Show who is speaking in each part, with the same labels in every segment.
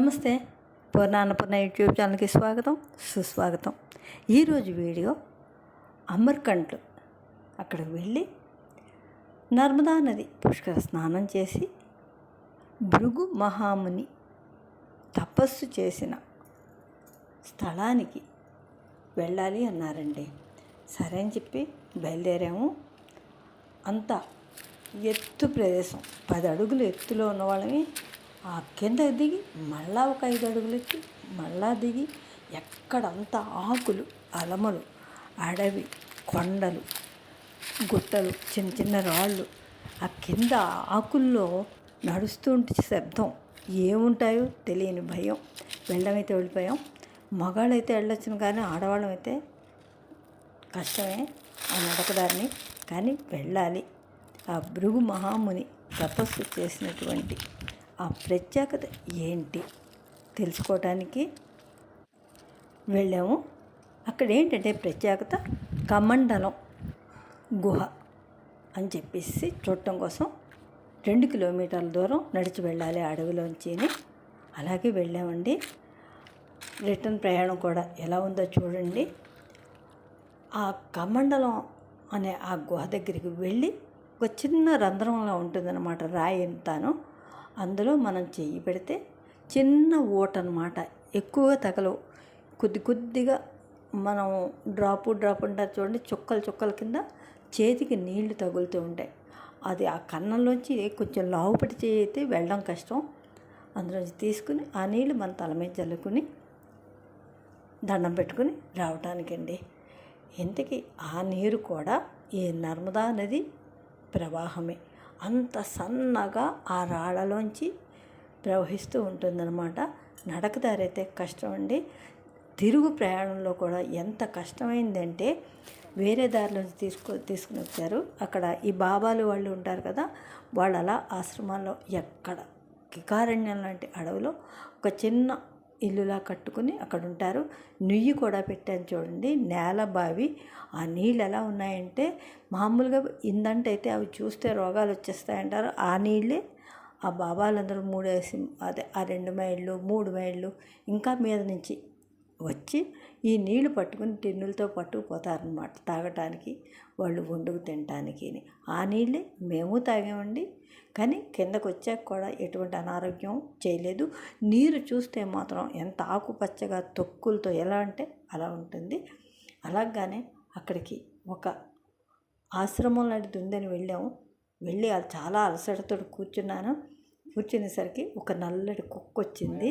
Speaker 1: నమస్తే. పూర్ణాన్నపూర్ణ యూట్యూబ్ ఛానల్కి స్వాగతం సుస్వాగతం. ఈరోజు వీడియో అమర్కంట్లు. అక్కడికి వెళ్ళి నర్మదా నది పుష్కర స్నానం చేసి భృగు మహాముని తపస్సు చేసిన స్థలానికి వెళ్ళాలి అన్నారండి. సరే అని చెప్పి బయలుదేరాము. అంత ఎత్తు ప్రదేశం. పది అడుగులు ఎత్తులో ఉన్న వాళ్ళని ఆ కింద దిగి మళ్ళా ఒక ఐదు అడుగులు ఎక్కి మళ్ళా దిగి ఎక్కడంతా ఆకులు అలమలు అడవి కొండలు గుట్టలు చిన్న చిన్న రాళ్ళు ఆ కింద ఆకుల్లో నడుస్తుంటే శబ్దం. ఏముంటాయో తెలియని భయం. వెళ్ళమైతే వెళ్ళిపోయాం. మగాళ్ళైతే వెళ్ళొచ్చును కానీ ఆడవాళ్ళం అయితే కష్టమే ఆ నడకదారిని. కానీ వెళ్ళాలి. ఆ భృగు మహాముని తపస్సు చేసినటువంటి ఆ ప్రత్యేకత ఏంటి తెలుసుకోవటానికి వెళ్ళాము. అక్కడ ఏంటంటే ప్రత్యేకత కమండలం గుహ అని చెప్పేసి చూడటం కోసం రెండు కిలోమీటర్ల దూరం నడిచి వెళ్ళాలి అడవిలోంచి అలాగే వెళ్ళామండి. రిటర్న్ ప్రయాణం కూడా ఎలా ఉందో చూడండి. ఆ కమండలం అనే ఆ గుహ దగ్గరికి వెళ్ళి ఒక చిన్న రంధ్రంలో ఉంటుందన్నమాట. రాయి ఎంతాను అందులో మనం చెయ్యి పెడితే చిన్న ఓట అనమాట ఎక్కువగా తగలవు. కొద్ది కొద్దిగా మనం డ్రాపు డ్రాప్ ఉంటారు చూడండి చుక్కలు చుక్కల కింద చేతికి నీళ్ళు తగులుతూ ఉంటాయి. అది ఆ కన్నంలోంచి కొంచెం లావుపటి చేయి అయితే వెళ్ళడం కష్టం. అందులోంచి తీసుకుని ఆ నీళ్ళు మన తల మీద చల్లుకుని దండం పెట్టుకుని రావటానికండి. ఇంతకీ ఆ నీరు కూడా ఈ నర్మదా నది ప్రవాహమే. అంత సన్నగా ఆ రాళ్ళలోంచి ప్రవహిస్తూ ఉంటుందన్నమాట. నడకదారి అయితే కష్టం అండి. తిరుగు ప్రయాణంలో కూడా ఎంత కష్టమైందంటే వేరే దారిలోంచి తీసుకు తీసుకుని వచ్చారు అక్కడ ఈ బాబాలు వాళ్ళు ఉంటారు కదా వాళ్ళు అలా ఆశ్రమాల్లో ఎక్కడ కికారణ్యం లాంటి అడవిలో ఒక చిన్న ఇల్లులా కట్టుకుని అక్కడ ఉంటారు నుయ్యి కూడా పెట్టాను చూడండి. నేల బావి. ఆ నీళ్ళు ఎలా ఉన్నాయంటే మామూలుగా ఇందంటైతే అవి చూస్తే రోగాలు వచ్చేస్తాయంటారు. ఆ నీళ్ళే ఆ బాబాలందరూ మూడేసి అదే ఆ రెండు మైళ్ళు మూడు మైళ్ళు ఇంకా మీద నుంచి వచ్చి ఈ నీళ్ళు పట్టుకుని టిన్నులతో పట్టుకుపోతారనమాట తాగటానికి. వాళ్ళు వండుకు తినటానికి ఆ నీళ్ళే మేము తాగామండి. కానీ కిందకు వచ్చాక కూడా ఎటువంటి అనారోగ్యం చేయలేదు. నీరు చూస్తే మాత్రం ఎంత ఆకుపచ్చగా తొక్కులతో ఎలా అంటే అలా ఉంటుంది. అలాగానే అక్కడికి ఒక ఆశ్రమం లాంటిది ఉందని వెళ్ళాము. వెళ్ళి చాలా అలసటతో కూర్చున్నాను. కూర్చునేసరికి ఒక నల్లటి కుక్క వచ్చింది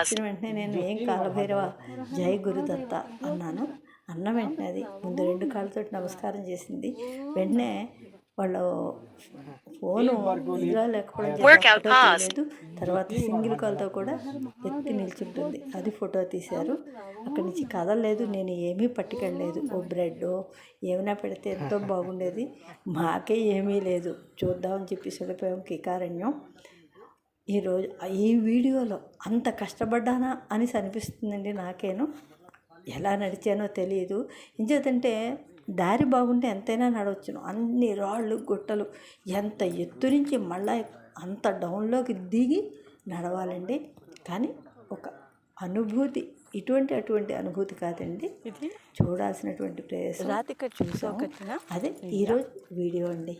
Speaker 1: వచ్చిన వెంటనే నేను ఏం కాలభైరవ జై గురుదత్త అన్నాను. అన్న వెంటనే అది ముందు రెండు కాళ్ళతో నమస్కారం చేసింది. వెంటనే వాళ్ళు ఫోను ఇలా లేకపోవడం లేదు తర్వాత సింగిల్ కాల్తో కూడా ఎత్తి నిల్చుంటుంది. అది ఫోటో తీశారు. అక్కడి నుంచి కదలలేదు. నేను ఏమీ పట్టుకెళ్ళలేదు. ఓ బ్రెడ్ ఏమైనా పెడితే ఎంతో బాగుండేది. మాకే ఏమీ లేదు. చూద్దామని చెప్పి వెళ్ళిపోయాం. కికారణ్యం. ఈరోజు ఈ వీడియోలో అంత కష్టపడ్డానా అని అనిపిస్తుందండి నాకేను. ఎలా నడిచానో తెలియదు ఇంచేతంటే దారి బాగుంటే ఎంతైనా నడవచ్చును. అన్ని రాళ్ళు గుట్టలు ఎంత ఎత్తు నుంచి మళ్ళా అంత డౌన్లోకి దిగి నడవాలండి. కానీ ఒక అనుభూతి ఇటువంటి అటువంటి అనుభూతి కాదండి. చూడాల్సినటువంటి ప్రదేశం. రాతిక చూసాం అదే ఈరోజు వీడియో అండి.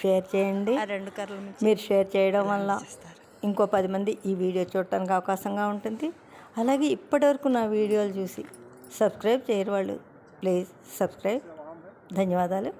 Speaker 1: షేర్ చేయండి.
Speaker 2: ఆ రెండు
Speaker 1: మీరు షేర్ చేయడం వల్ల. ఇంకో పది మంది ఈ వీడియో చూడటానికి అవకాశంగా ఉంటుంది. అలాగే ఇప్పటివరకు నా వీడియోలు చూసి సబ్స్క్రైబ్ చేయరు వాళ్ళు ప్లీజ్ సబ్స్క్రైబ్. ధన్యవాదాలు.